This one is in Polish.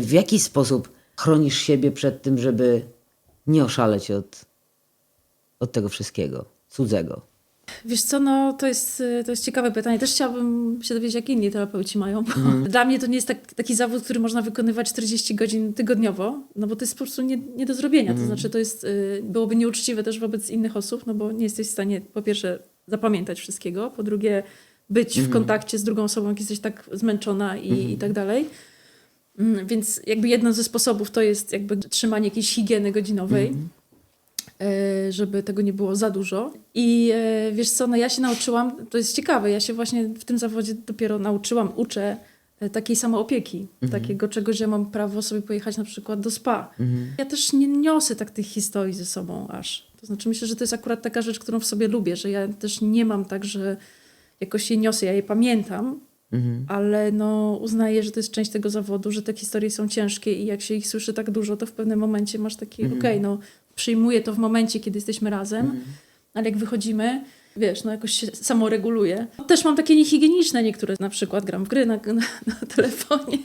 W jaki sposób chronisz siebie przed tym, żeby nie oszaleć od, od tego wszystkiego cudzego? Wiesz co, no to jest, to jest ciekawe pytanie. Też chciałabym się dowiedzieć, jak inni terapeuci mają. Bo Dla mnie to nie jest tak, taki zawód, który można wykonywać 40 godzin tygodniowo, no bo to jest po prostu nie, nie do zrobienia. To znaczy to jest, y, byłoby nieuczciwe też wobec innych osób, no bo nie jesteś w stanie po pierwsze zapamiętać wszystkiego, po drugie być w kontakcie z drugą osobą, jak jesteś tak zmęczona i, i tak dalej. Mm, Więc jakby jeden ze sposobów to jest jakby trzymanie jakiejś higieny godzinowej e, żeby tego nie było za dużo. I e, wiesz co, no ja się nauczyłam, to jest ciekawe, ja się właśnie w tym zawodzie dopiero nauczyłam, uczę e, takiej samoopieki, takiego czegoś, że mam prawo sobie pojechać na przykład do spa. Ja też nie niosę tak tych historii ze sobą aż. To znaczy myślę, że to jest akurat taka rzecz, którą w sobie lubię, że ja też nie mam tak, że jakoś je niosę, ja je pamiętam, ale no uznaję, że to jest część tego zawodu, że te historie są ciężkie i jak się ich słyszy tak dużo, to w pewnym momencie masz taki, okej, no przyjmuję to w momencie, kiedy jesteśmy razem, ale jak wychodzimy, wiesz, no jakoś się samoreguluję. Też mam takie niehigieniczne niektóre, na przykład gram w gry na, na, na telefonie.